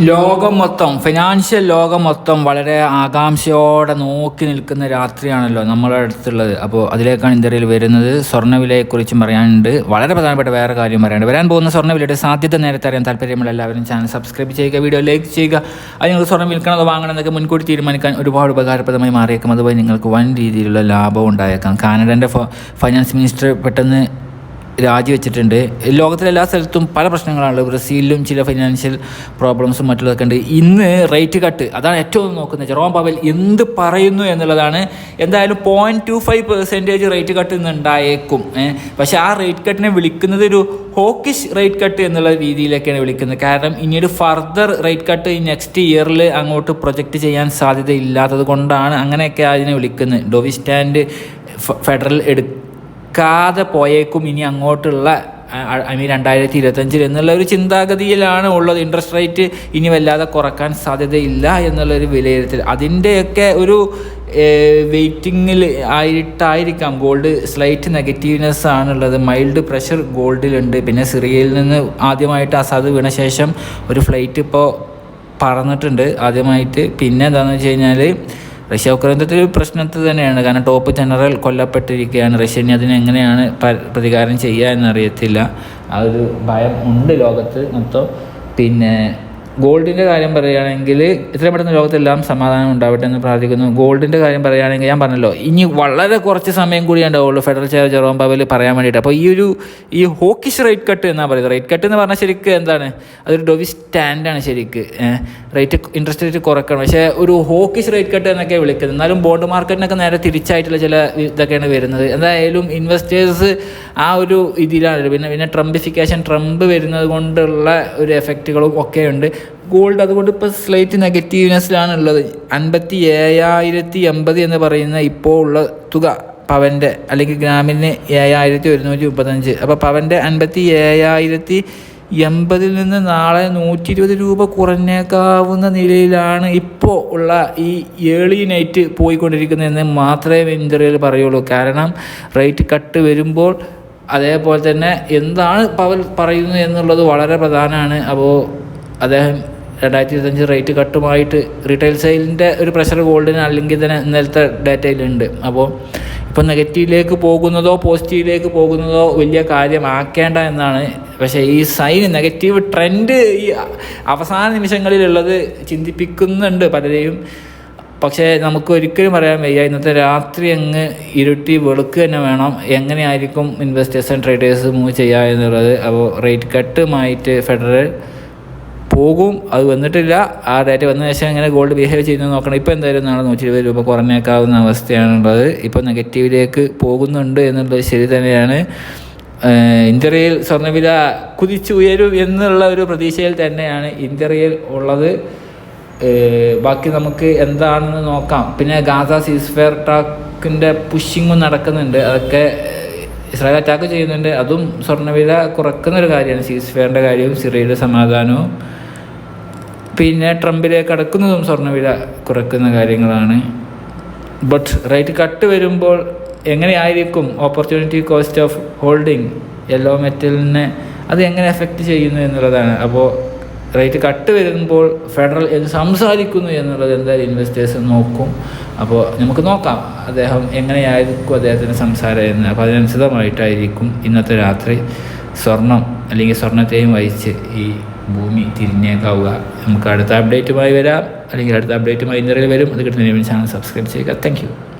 ലോകം മൊത്തം ഫിനാൻഷ്യൽ ലോകം മൊത്തം വളരെ ആകാംക്ഷയോടെ നോക്കി നിൽക്കുന്ന രാത്രിയാണല്ലോ നമ്മളെ അടുത്തുള്ളത്. അപ്പോൾ അതിലേക്കാണ് ഇന്ത്യയിൽ വരുന്നത്. സ്വർണവിലയെക്കുറിച്ചും പറയാനുണ്ട്. വളരെ പ്രധാനപ്പെട്ട വേറെ കാര്യം പറയാനുണ്ട്. വരാൻ പോകുന്ന സ്വർണവിലയുടെ സാധ്യത നേരത്തെ അറിയാൻ താല്പര്യമുള്ള എല്ലാവരും ചാനൽ സബ്സ്ക്രൈബ് ചെയ്യുക വീഡിയോ ലൈക്ക് ചെയ്യുക. അത് നിങ്ങൾ സ്വർണം വിൽക്കണതോ വാങ്ങണം എന്നൊക്കെ മുൻകൂട്ടി തീരുമാനിക്കാൻ ഒരുപാട് ഉപകാരപ്രദമായി മാറിയേക്കും. അതുപോലെ നിങ്ങൾക്ക് വൻ രീതിയിലുള്ള ലാഭം ഉണ്ടായേക്കാം. കാനഡന്റെ ഫൈനാൻസ് മിനിസ്റ്റർ പെട്ടെന്ന് രാജിവെച്ചിട്ടുണ്ട്. ലോകത്തിലെ എല്ലാ സ്ഥലത്തും പല പ്രശ്നങ്ങളാണ്. ബ്രസീലിലും ചില ഫൈനാൻഷ്യൽ പ്രോബ്ലംസും മറ്റുള്ളതൊക്കെ ഉണ്ട്. ഇന്ന് റേറ്റ് കട്ട് അതാണ് ഏറ്റവും നോക്കുന്നത്. ജെറോം പവൽ എന്ത് പറയുന്നു എന്നുള്ളതാണ്. എന്തായാലും point two five percentage rate cut ഇന്ന് ഉണ്ടായേക്കും. പക്ഷേ ആ റേറ്റ് കട്ടിനെ വിളിക്കുന്നത് ഒരു ഹോക്കിഷ് റേറ്റ് കട്ട് എന്നുള്ള രീതിയിലൊക്കെയാണ് വിളിക്കുന്നത്. കാരണം ഇനിയൊരു ഫർദർ റേറ്റ് കട്ട് ഈ നെക്സ്റ്റ് ഇയറിൽ അങ്ങോട്ട് പ്രൊജക്റ്റ് ചെയ്യാൻ സാധ്യതയില്ലാത്തത് കൊണ്ടാണ് അങ്ങനെയൊക്കെ അതിനെ വിളിക്കുന്നത്. ഡോവി സ്റ്റാൻഡ് ഫെഡറൽ എടു നിൽക്കാതെ പോയേക്കും ഇനി അങ്ങോട്ടുള്ള ഐ മീൻ രണ്ടായിരത്തി ഇരുപത്തഞ്ചിൽ എന്നുള്ള ഒരു ചിന്താഗതിയിലാണ് ഉള്ളത്. ഇൻട്രസ്റ്റ് റേറ്റ് ഇനി വല്ലാതെ കുറയ്ക്കാൻ സാധ്യതയില്ല എന്നുള്ളൊരു വിലയിരുത്തൽ. അതിന്റെയൊക്കെ ഒരു വെയിറ്റിങ്ങിൽ ആയിട്ടായിരിക്കാം. ഗോൾഡ് സ്ലൈറ്റ് നെഗറ്റീവ്നെസ് ആണുള്ളത്. മൈൽഡ് പ്രഷർ ഗോൾഡിലുണ്ട് പിന്നെ സിറിയയിൽ നിന്ന് ആദ്യമായിട്ട് അസാദ് വീണ ശേഷം ഒരു ഫ്ലൈറ്റ് ഇപ്പോൾ പറന്നിട്ടുണ്ട് ആദ്യമായിട്ട്. പിന്നെ എന്താണെന്ന് വെച്ച് കഴിഞ്ഞാൽ റഷ്യ ഉക്രൈനത്തിൽ ഒരു പ്രശ്നത്തിൽ തന്നെയാണ്. കാരണം ടോപ്പ് ജനറൽ കൊല്ലപ്പെട്ടിരിക്കുകയാണ്. റഷ്യ ഇനി അതിനെങ്ങനെയാണ് പ്രതികാരം ചെയ്യുക എന്നറിയത്തില്ല. ആ ഒരു ഭയം ഉണ്ട് ലോകത്ത് മൊത്തം. പിന്നെ ഗോൾഡിന്റെ കാര്യം പറയുകയാണെങ്കിൽ ഇത്രയും പെട്ടെന്ന് ലോകത്തെല്ലാം സമാധാനം ഉണ്ടാവട്ടെ എന്ന് പ്രാർത്ഥിക്കുന്നു. ഗോൾഡിന്റെ കാര്യം പറയുകയാണെങ്കിൽ ഞാൻ പറഞ്ഞല്ലോ ഇനി വളരെ കുറച്ച് സമയം കൂടി ഉണ്ടാവുള്ളൂ ഫെഡറൽ ചെയർ ജെറോം പറയാൻ വേണ്ടിയിട്ട്. അപ്പോൾ ഈ ഒരു ഈ ഹോക്കിഷ് റേറ്റ് കട്ട് എന്നാണ് പറയുന്നത്? റേറ്റ് കട്ട് എന്ന് പറഞ്ഞാൽ ശരിക്ക് എന്താണ്? അതൊരു ഡൊവി സ്റ്റാൻഡാണ് ശരിക്ക്. റേറ്റ് ഇൻട്രസ്റ്റ് റേറ്റ് കുറക്കണം. പക്ഷേ ഒരു ഹോക്കിഷ് റേറ്റ് കട്ട് എന്നൊക്കെ വിളിക്കുന്നത്. എന്നാലും ബോണ്ട് മാർക്കറ്റിനൊക്കെ നേരെ തിരിച്ചായിട്ടുള്ള ചില ഇതൊക്കെയാണ് വരുന്നത്. എന്തായാലും ഇൻവെസ്റ്റേഴ്സ് ആ ഒരു ഇതിലാണ്. പിന്നെ പിന്നെ ട്രംപിഫിക്കേഷൻ ട്രംപ് വരുന്നത് കൊണ്ടുള്ള ഒരു എഫക്റ്റുകളും ഒക്കെ ഉണ്ട് ഗോൾഡ് അതുകൊണ്ട് ഇപ്പോൾ സ്ലൈറ്റ് നെഗറ്റീവ്നെസ്സിലാണ് ഉള്ളത് അൻപത്തി ഏഴായിരത്തി എൺപത് എന്ന് പറയുന്ന ഇപ്പോൾ ഉള്ള തുക പവന്റെ അല്ലെങ്കിൽ ഗ്രാമിന് ഏഴായിരത്തി ഒരുന്നൂറ്റി മുപ്പത്തഞ്ച് അപ്പോൾ പവന്റെ അൻപത്തി ഏഴായിരത്തി എൺപതിൽ നിന്ന് നാളെ നൂറ്റി ഇരുപത് രൂപ കുറഞ്ഞേക്കാവുന്ന നിലയിലാണ് ഇപ്പോൾ ഉള്ള ഈ ഏളി നൈറ്റ് പോയിക്കൊണ്ടിരിക്കുന്നതെന്ന് മാത്രമേ ഇന്ത്യയിൽ പറയുള്ളൂ. കാരണം റേറ്റ് കട്ട് വരുമ്പോൾ അതേപോലെ തന്നെ എന്താണ് പവൽ പറയുന്നത് എന്നുള്ളത് വളരെ പ്രധാനമാണ്. അപ്പോൾ അദ്ദേഹം രണ്ടായിരത്തി ഇരുപത്തഞ്ച് റേറ്റ് കട്ടുമായിട്ട് റീറ്റെയിൽ സെയിലിന്റെ ഒരു പ്രഷർ ഗോൾഡിന് അല്ലെങ്കിൽ തന്നെ ഇന്നലത്തെ ഡാറ്റയിലുണ്ട് അപ്പോൾ ഇപ്പോൾ നെഗറ്റീവിലേക്ക് പോകുന്നതോ പോസിറ്റീവിലേക്ക് പോകുന്നതോ വലിയ കാര്യമാക്കേണ്ട എന്നാണ്. പക്ഷേ ഈ സൈൻ നെഗറ്റീവ് ട്രെൻഡ് ഈ അവസാന നിമിഷങ്ങളിലുള്ളത് ചിന്തിപ്പിക്കുന്നുണ്ട് പലരെയും. പക്ഷേ നമുക്ക് ഒരിക്കലും പറയാൻ വയ്യ ഇന്നത്തെ രാത്രി അങ്ങ് ഇരുട്ടി വെളുക്ക് തന്നെ വേണം. എങ്ങനെയായിരിക്കും ഇൻവെസ്റ്റേഴ്സ് ആൻഡ് ട്രേഡേഴ്സ് മൂവ് ചെയ്യുക എന്നുള്ളത്? അപ്പോൾ റേറ്റ് കട്ടുമായിട്ട് ഫെഡറൽ പോകും. അത് വന്നിട്ടില്ല. ആ ഡേറ്റ് വന്നതിന് ശേഷം എങ്ങനെ ഗോൾഡ് ബിഹേവ് ചെയ്യുന്നത് നോക്കണം. ഇപ്പോൾ എന്തായാലും നാളെ നൂറ്റി ഇരുപത് രൂപ കുറഞ്ഞേക്കാവുന്ന അവസ്ഥയാണുള്ളത്. ഇപ്പോൾ നെഗറ്റീവിലേക്ക് പോകുന്നുണ്ട് എന്നുള്ളത് ശരി തന്നെയാണ്. ഇന്ത്യയിൽ സ്വർണവില കുതിച്ചുയരും എന്നുള്ള ഒരു പ്രതീക്ഷയിൽ തന്നെയാണ് ഇന്ത്യയിൽ ഉള്ളത്. ബാക്കി നമുക്ക് എന്താണെന്ന് നോക്കാം. പിന്നെ ഗാസ സീസ്ഫെയർ ടാക്കിന്റെ പുഷിങ്ങും നടക്കുന്നുണ്ട്. അതൊക്കെ ഇസ്രായേൽ അറ്റാക്ക് ചെയ്യുന്നുണ്ട്. അതും സ്വർണവില കുറക്കുന്ന ഒരു കാര്യമാണ്. സീസ്ഫെയറിന്റെ കാര്യവും സിറിയയുടെ സമാധാനവും. പിന്നെ ട്രംപിലേക്ക് അടക്കുന്നതും സ്വർണവില കുറക്കുന്ന കാര്യങ്ങളാണ്. ബട്ട് റേറ്റ് കട്ട് വരുമ്പോൾ എങ്ങനെയായിരിക്കും opportunity cost of holding yellow മെറ്റലിനെ അത് എങ്ങനെ എഫക്റ്റ് ചെയ്യുന്നു എന്നുള്ളതാണ്. അപ്പോൾ റേറ്റ് കട്ട് വരുമ്പോൾ ഫെഡറൽ എന്ത് സംസാരിക്കുന്നു എന്നുള്ളത് എന്തായാലും ഇൻവെസ്റ്റേഴ്സ് നോക്കും. അപ്പോൾ നമുക്ക് നോക്കാം അദ്ദേഹം എങ്ങനെയായിരിക്കും അദ്ദേഹത്തിന്റെ സംസാരം എന്ന്. അപ്പോൾ അതിനനുസൃതമായിട്ടായിരിക്കും ഇന്നത്തെ രാത്രി സ്വർണം അല്ലെങ്കിൽ സ്വർണത്തെയും വഹിച്ച് ഈ ഭൂമി തിരിഞ്ഞേക്കാവുക. നമുക്ക് അടുത്ത അപ്ഡേറ്റുമായി വരാം. അല്ലെങ്കിൽ അടുത്ത അപ്ഡേറ്റുമായി ഇന്നലെ വരും. അത് കിട്ടുന്നതിന് ചാനൽ സബ്സ്ക്രൈബ് ചെയ്യുക. താങ്ക്